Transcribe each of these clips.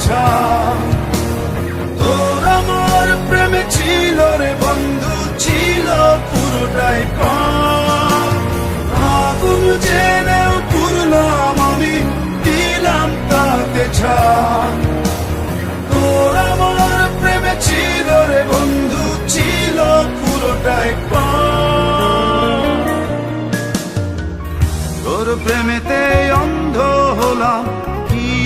তাতে ছাপ তোর আমার প্রেমে ছিল রে বন্ধু, ছিল পুরোটাই পাপ আগুন জেনেও পুরলাম আমি, দিলাম তাতে ছাপ। তোর আমার প্রেমে ছিল রে বন্ধু, ছিল পুরোটাই পাপ তোর প্রেমেতে অন্ধ হলাম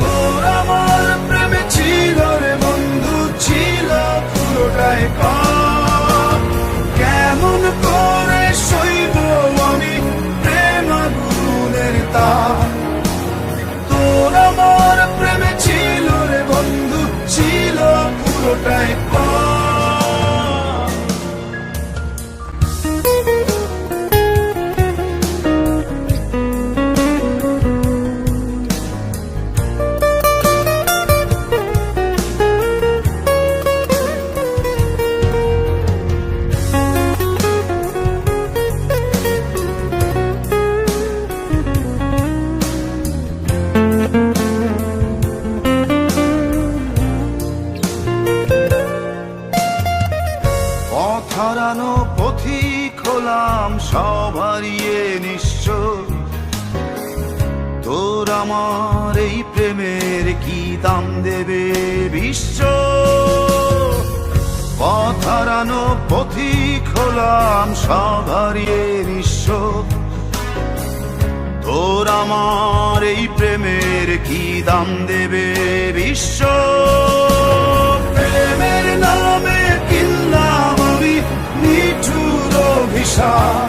তোর আমার প্রেমে ছিল রে বন্ধু, ছিল পুরোটাই পাপ। কেমন করে আমি প্রেম তোর আমার প্রেমে ছিল রে বন্ধু, ছিল আমার এই প্রেমের কি দাম দেবে বিশ্ব। পথ হারানো পথিক হলাম সব হারিয়ে তোর আমার এই প্রেমের কি দাম দেবে বিশ্ব। প্রেমের নামে কিনলাম আমি নিঠুর অভিশাপ।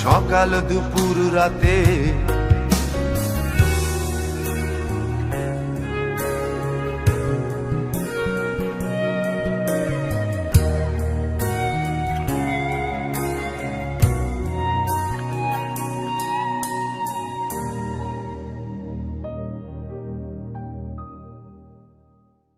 সকাল দুপুর রাতে